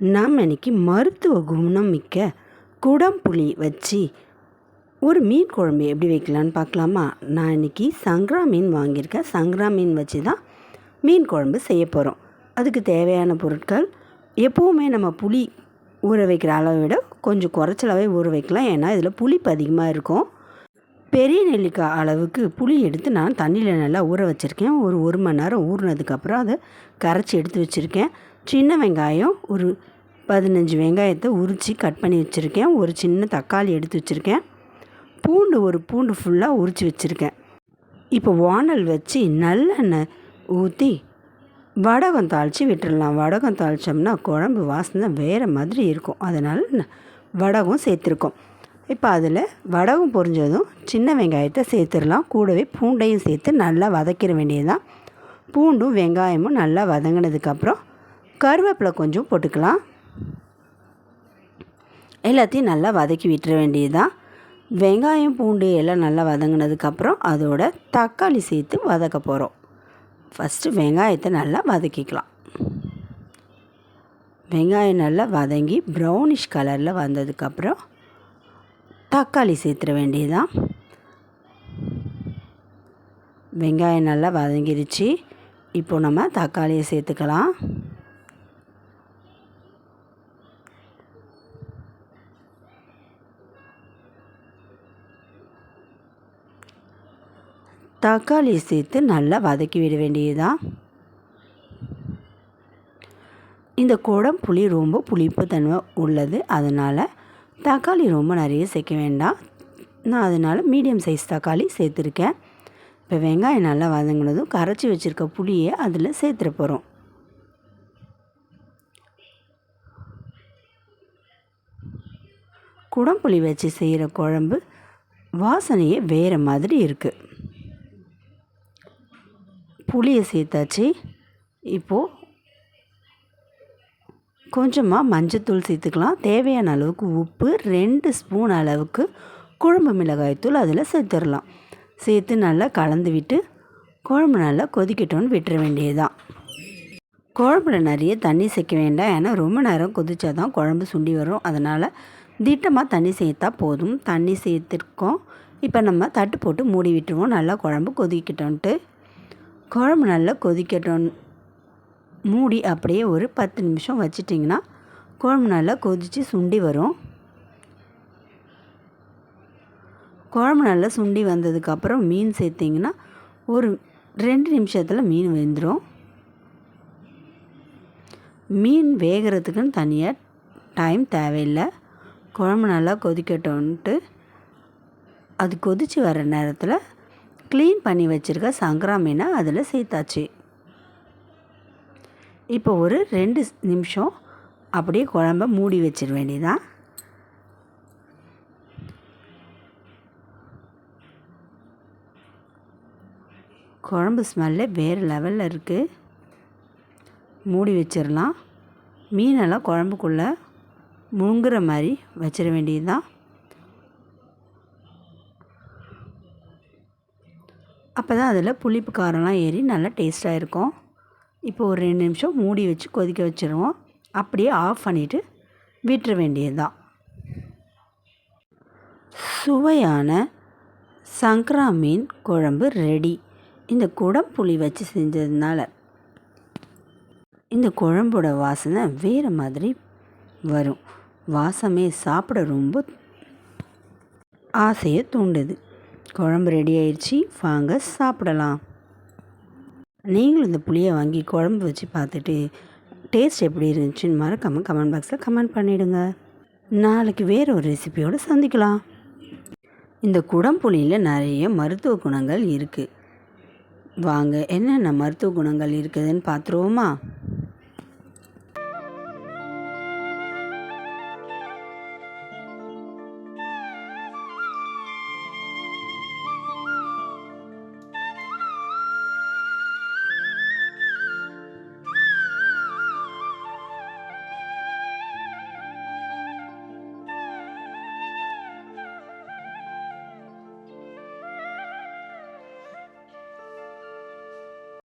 நாம் இன்னைக்கு மருத்துவ குணம் மிக்க குடம்புளி வச்சு ஒரு மீன் குழம்பு எப்படி வைக்கலான்னு பார்க்கலாமா? நான் இன்னைக்கு சங்கரா மீன் வாங்கியிருக்கேன். சங்கரா மீன் வச்சு தான் மீன் குழம்பு செய்ய போகிறோம் அதுக்கு தேவையான பொருட்கள் எப்போவுமே நம்ம புளி ஊற வைக்கிற அளவை விட கொஞ்சம் குறைச்சலாவே ஊற வைக்கலாம். ஏன்னா இதில் புளிப்பு அதிகமாக இருக்கும். பெரிய நெல்லிக்காய் அளவுக்கு புளி எடுத்து நான் தண்ணியில் நல்லா ஊற வச்சுருக்கேன். ஒரு ஒரு மணி நேரம் ஊறினதுக்கப்புறம் அதை கரைச்சி எடுத்து வச்சுருக்கேன். சின்ன வெங்காயம் ஒரு பதினஞ்சு வெங்காயத்தை உரித்து கட் பண்ணி வச்சுருக்கேன். ஒரு சின்ன தக்காளி எடுத்து வச்சுருக்கேன். பூண்டு ஒரு பூண்டு ஃபுல்லாக உரித்து வச்சுருக்கேன். இப்போ வானல் வச்சு நல்லெண்ணெய் ஊற்றி வடகம் தாளித்து விட்டுடலாம் வடகம் தாளித்தோம்னா குழம்பு வாசனை வேறு மாதிரி இருக்கும். அதனால் வடகம் சேர்த்துருக்கோம். இப்போ அதில் வடகம் பொரிஞ்சதும் சின்ன வெங்காயத்தை சேர்த்துடலாம். கூடவே பூண்டையும் சேர்த்து நல்லா வதக்கிற வேண்டியதுதான். பூண்டும் வெங்காயமும் நல்லா வதங்கினதுக்கப்புறம் கருவேப்பிலை கொஞ்சம் போட்டுக்கலாம். எல்லாத்தையும் நல்லா வதக்கி விட்டுற வேண்டியதுதான். வெங்காயம் பூண்டு எல்லாம் நல்லா வதங்கினதுக்கப்புறம் அதோட தக்காளி சேர்த்து வதக்க போகிறோம் ஃபஸ்ட்டு வெங்காயத்தை நல்லா வதக்கிக்கலாம். வெங்காயம் நல்லா வதங்கி ப்ரௌனிஷ் கலரில் வந்ததுக்கப்புறம் தக்காளி சேர்த்துட வேண்டியதுதான். வெங்காயம் நல்லா வதங்கிருச்சு. இப்போ நம்ம தக்காளியை சேர்த்துக்கலாம். தக்காளி சேர்த்து நல்லா வதக்கி விட வேண்டியதுதான். இந்த குடம் புளி ரொம்ப புளிப்பு தன்மை உள்ளது. அதனால் தக்காளி ரொம்ப நிறைய சேர்க்க வேண்டாம். நான் அதனால் மீடியம் சைஸ் தக்காளி சேர்த்துருக்கேன். இப்போ வெங்காயம் நல்லா வதங்கினதும் கரைச்சி வச்சுருக்க புளியை அதில் சேர்த்துட போகிறோம் குடம்புளி வச்சு செய்கிற குழம்பு வாசனையே வேறு மாதிரி இருக்குது புளியை சேர்த்தாச்சு. இப்போது கொஞ்சமாக மஞ்சத்தூள் சேர்த்துக்கலாம். தேவையான அளவுக்கு உப்பு ரெண்டு ஸ்பூன் அளவுக்கு குழம்பு மிளகாய்த்தூள் அதில் சேர்த்துடலாம். சேர்த்து நல்லா கலந்து விட்டு குழம்பு நல்லா கொதிக்கட்டும்னு விட்டுற வேண்டியதுதான். குழம்புல நிறைய தண்ணி சேர்க்க வேண்டாம். ஏன்னா ரொம்ப நேரம் கொதிச்சா தான் குழம்பு சுண்டி வரும். அதனால் திட்டமாக தண்ணி சேர்த்தா போதும். தண்ணி சேர்த்துருக்கோம். இப்போ நம்ம தட்டு போட்டு மூடி விட்டுருவோம். நல்லா குழம்பு கொதிக்கிட்டோன்ட்டு குழம்பு நல்லா கொதிக்கட்டும். மூடி அப்படியே ஒரு பத்து நிமிஷம் வச்சிட்டிங்கன்னா குழம்பு நல்லா கொதித்து சுண்டி வரும். குழம்பு நல்லா சுண்டி வந்ததுக்கப்புறம் மீன் சேர்த்திங்கன்னா ஒரு ரெண்டு நிமிஷத்தில் மீன் வெந்துடும் மீன் வேகிறதுக்குன்னு தனியாக டைம் தேவையில்லை. குழம்பு நல்லா கொதிக்கட்டும்ன்ட்டு அது கொதித்து வர நேரத்தில் க்ளீன் பண்ணி வச்சுருக்க சங்கரா மீனை அதில் சேர்த்தாச்சு. இப்போ ஒரு ரெண்டு நிமிஷம் அப்படியே குழம்ப மூடி வச்சிட வேண்டியதான் குழம்பு ஸ்மெல்லே வேறு லெவலில் இருக்குது மூடி வச்சிடலாம். மீனெல்லாம் குழம்புக்குள்ளே முழுங்குற மாதிரி வச்சிட வேண்டியதுதான். அப்போ தான் அதில் புளிப்பு காரம்லாம் ஏறி நல்லா டேஸ்ட்டாக இருக்கும். இப்போ ஒரு ரெண்டு நிமிஷம் மூடி வச்சு கொதிக்க வச்சிருவோம். அப்படியே ஆஃப் பண்ணிவிட்டு விட்டுற வேண்டியதுதான் சுவையான சங்கரா மீன் குழம்பு ரெடி இந்த குடம் புளி வச்சு செஞ்சதுனால இந்த குழம்போட வாசனை வேறு மாதிரி வரும். வாசமே சாப்பிட ரொம்ப ஆசையை தூண்டுது. குழம்பு ரெடி ஆயிடுச்சு வாங்க சாப்பிடலாம். நீங்களும் இந்த புளியை வாங்கி குழம்பு வச்சு பார்த்துட்டு டேஸ்ட் எப்படி இருந்துச்சுன்னு மறக்காமல் கமெண்ட் பாக்ஸில் கமெண்ட் பண்ணிவிடுங்க நாளைக்கு வேறு ஒரு ரெசிபியோடு சந்திக்கலாம். இந்த குடம்புளியில் நிறைய மருத்துவ குணங்கள் இருக்குது வாங்க என்னென்ன மருத்துவ குணங்கள் இருக்குதுன்னு பார்த்துருவோமா?